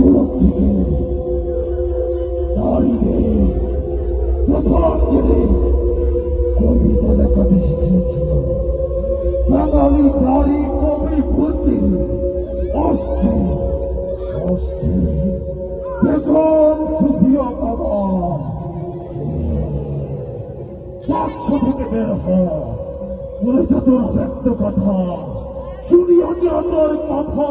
উপলব্ধিকে বাঙালি নারী কবি ভর্তি অস্থির অস্থির বেতন সুপ্রিয় যত ব্যক্ত কথা শুনিয়া কথা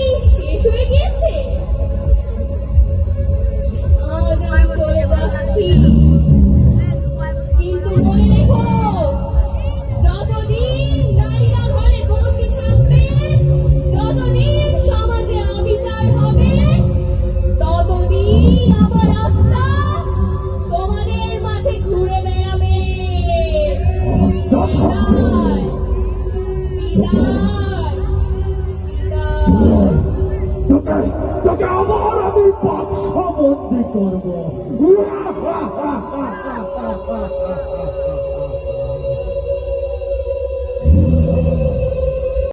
কি শেষ হয়ে গিয়েছে? আজ আমি চলে যাচ্ছি। কিন্তু মনে রেখো, যতদিন নারীরা ঘরে বন্দি থাকবে, যতদিন সমাজে অবিচার হবে, ততদিন আমার রাস্তা তোমাদের মাঝে ঘুরে বেড়াবে। বিদায়। বিদায়। তোমাকে আবার আমি বাক্সবন্দি করব।